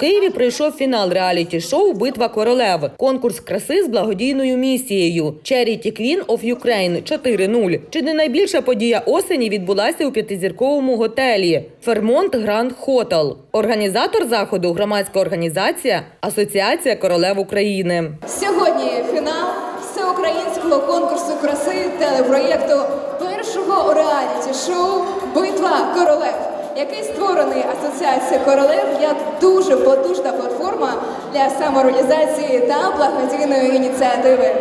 Києві пройшов фінал реаліті-шоу Битва королев. Конкурс краси з благодійною місією Charity Queen of Ukraine 4.0. Чи не найбільша подія осені відбулася у п'ятизірковому готелі Фермонт Гранд Хотел. Організатор заходу громадська організація Асоціація королев України. Сьогодні фінал всеукраїнського конкурсу краси телепроєкту першого реаліті-шоу Битва королев, який створений Асоціацією королев як дуже потужна платформа для самоорганізації та благодійної ініціативи.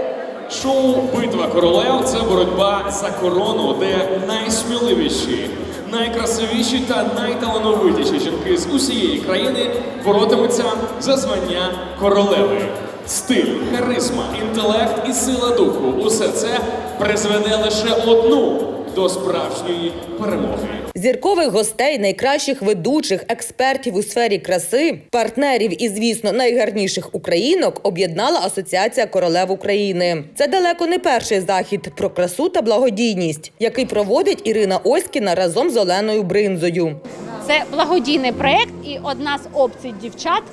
Шоу Битва королев це боротьба за корону, де найсміливіші, найкрасивіші та найталановитіші жінки з усієї країни боротимуться за звання королеви. Стиль, харизма, інтелект і сила духу усе це призведе лише одну до справжньої перемоги. Зіркових гостей, найкращих ведучих, експертів у сфері краси, партнерів і, звісно, найгарніших українок об'єднала Асоціація королев України. Це далеко не перший захід про красу та благодійність, який проводить Ірина Оськіна разом з Оленою Бринзою. Це благодійний проєкт і одна з опцій дівчат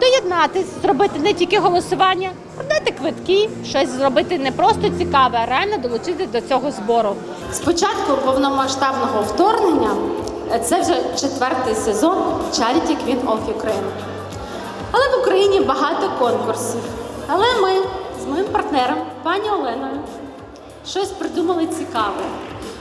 доєднатись, зробити не тільки голосування, продати квитки, щось зробити не просто цікаве, а реально долучити до цього збору. З початку повномасштабного вторгнення е, це вже четвертий сезон Charity Queen of Ukraine. Але в Україні багато конкурсів. Але ми з моїм партнером, пані Оленою, щось придумали цікаве.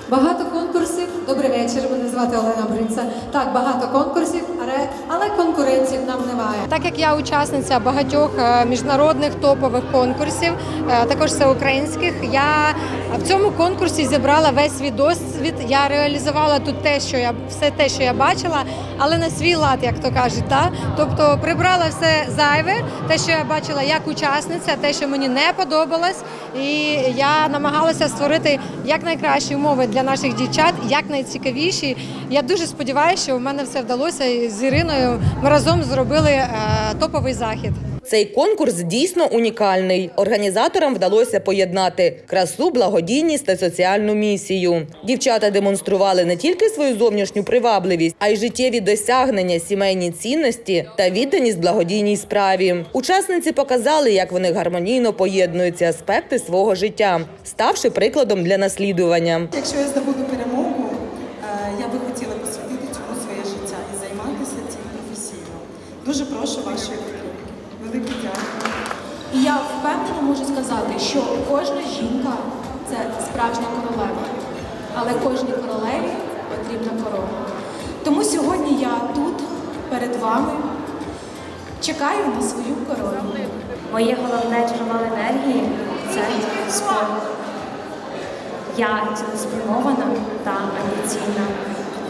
Багато конкурсів. Добрий вечір. Мене звати Олена Бринця. Так, багато конкурсів, але, але конкурентів нам немає. Так як я учасниця багатьох е, міжнародних топових конкурсів, е, також всеукраїнських, я в цьому конкурсі зібрала весь свій досвід. Я реалізувала тут те, що я все те, що я бачила, але на свій лад, як то кажуть. Та? Тобто прибрала все зайве, те, що я бачила як учасниця, те, що мені не подобалось, і я намагалася створити якнайкращі умови для наших дівчат, якнайцікавіші. Я дуже сподіваюся, що в мене все вдалося і з Іриною. Ми разом зробили е, топовий захід. Цей конкурс дійсно унікальний. Організаторам вдалося поєднати красу, благодійність та соціальну місію. Дівчата демонстрували не тільки свою зовнішню привабливість, а й життєві досягнення, сімейні цінності та відданість благодійній справі. Учасниці показали, як вони гармонійно поєднують аспекти свого життя, ставши прикладом для наслідування. Якщо я здобуду перемогу, е, я би хотіла посвятити цьому своє життя і займатися цим професійно. Дуже прошу вашої підтримки. Велике дякую. І я впевнено можу сказати, що кожна жінка це справжня королева, але кожній королеві потрібна корона. Тому сьогодні я тут перед вами чекаю на свою корону. Моє головне джерело енергії це спорт. Я цілеспрямована та амбіційна.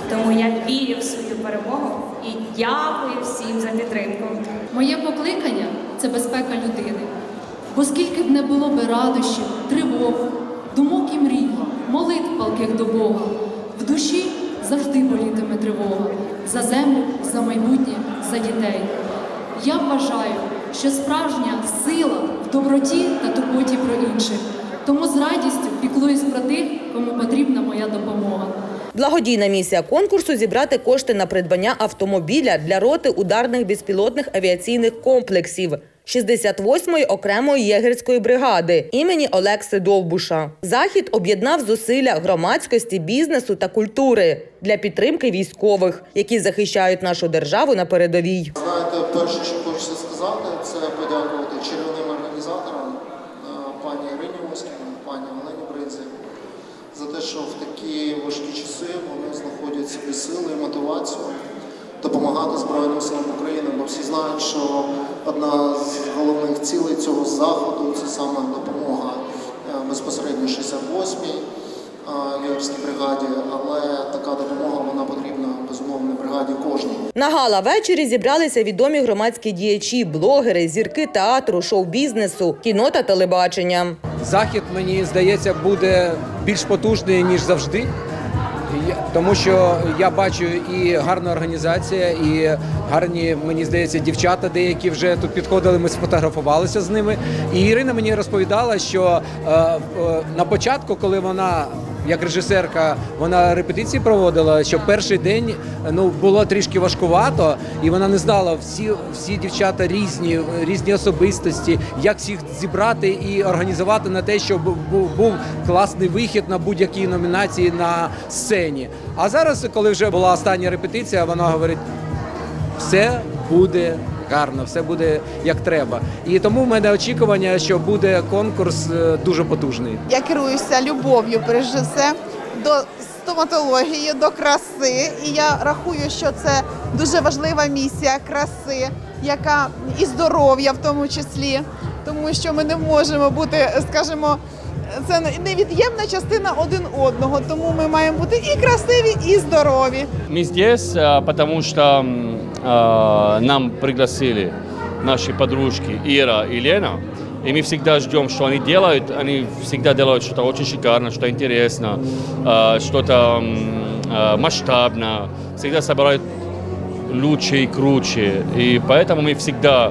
Тому я вірю в свою перемогу і дякую всім за підтримку. Моє покликання це безпека людини. Бо скільки б не було би радощів, тривог, думок і мрій, молитв палких до Бога, в душі завжди болітиме тривога за землю, за майбутнє, за дітей. Я вважаю, що справжня сила в доброті та турботі про інших. Тому з радістю піклуюсь про тих, кому потрібна моя допомога. Благодійна місія конкурсу зібрати кошти на придбання автомобіля для роти ударних безпілотних авіаційних комплексів. 68-ї окремої єгерської бригади імені Олекси Довбуша. Захід об'єднав зусилля громадськості, бізнесу та культури для підтримки військових, які захищають нашу державу на передовій. Знаєте, перше, що хочеться сказати, це подякувати чарівним організаторам, е, пані Ірині Оськіну, пані Олені Бринзі, за те, що в такі важкі часи вони знаходять собі сили і мотивацію допомагати Збройним силам України, бо всі знають, що одна з головних цілей цього заходу це саме допомога е, безпосередньо 68-й е, бригаді, але така допомога вона потрібна безумовно бригаді кожній. На гала вечорі зібралися відомі громадські діячі, блогери, зірки театру, шоу-бізнесу, кіно та телебачення. Захід, мені здається, буде більш потужний, ніж завжди. Тому що я бачу і гарна організація, і гарні, мені здається, дівчата деякі вже тут підходили, ми сфотографувалися з ними. І Ірина мені розповідала, що е, е, на початку, коли вона як режисерка, вона репетиції проводила, що перший день ну було трішки важкувато, і вона не знала всі, всі дівчата різні, різні особистості, як всіх зібрати і організувати на те, щоб був, був класний вихід на будь-які номінації на сцені. А зараз, коли вже була остання репетиція, вона говорить: все буде гарно, все буде як треба. І тому в мене очікування, що буде конкурс е, дуже потужний. Я керуюся любов'ю, перш за все, до стоматології, до краси. І я рахую, що це дуже важлива місія краси, яка і здоров'я в тому числі, тому що ми не можемо бути, скажімо, це невід'ємна частина один одного. Тому ми маємо бути і красиві, і здорові. Мы здесь, а, потому что м, а, нам пригласили наши подружки Ира и Лена. И мы всегда ждем, что они делают. Они всегда делают что-то очень шикарно, что интересно, а, что-то м, а, масштабно. Всегда собирают лучше и круче. И поэтому мы всегда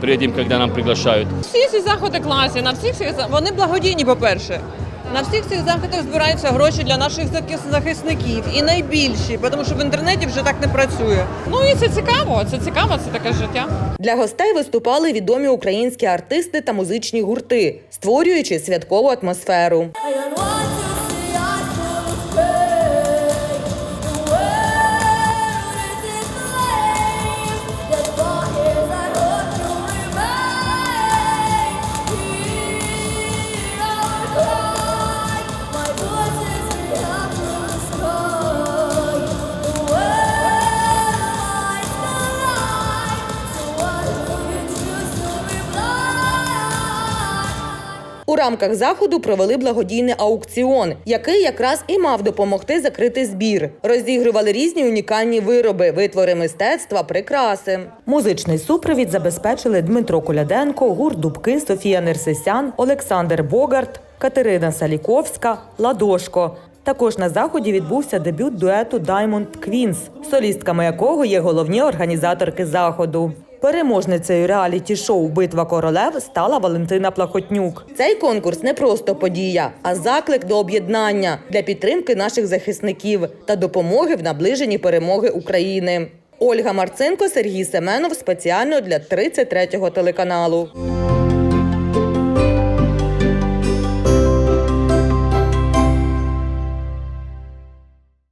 приедем, когда нам приглашают. Всі ці заходи класні, на всіх цих за- вони благодійні, по-перше. На всіх цих заходах збираються гроші для наших захис- захисників і найбільші, тому що в інтернеті вже так не працює. Ну і це цікаво, це цікаво, це таке життя. Для гостей виступали відомі українські артисти та музичні гурти, створюючи святкову атмосферу. Рамках заходу провели благодійний аукціон, який якраз і мав допомогти закрити збір. Розігрували різні унікальні вироби, витвори мистецтва, прикраси. Музичний супровід забезпечили Дмитро Коляденко, гурт Дубки, Софія Нерсесян, Олександр Богарт, Катерина Саліковська, Ладошко. Також на заході відбувся дебют дуету Diamond Queens, солістками якого є головні організаторки заходу. Переможницею реаліті-шоу Битва королев стала Валентина Плахотнюк. Цей конкурс не просто подія, а заклик до об'єднання для підтримки наших захисників та допомоги в наближенні перемоги України. Ольга Марцинко, Сергій Семенов спеціально для 33-го телеканалу.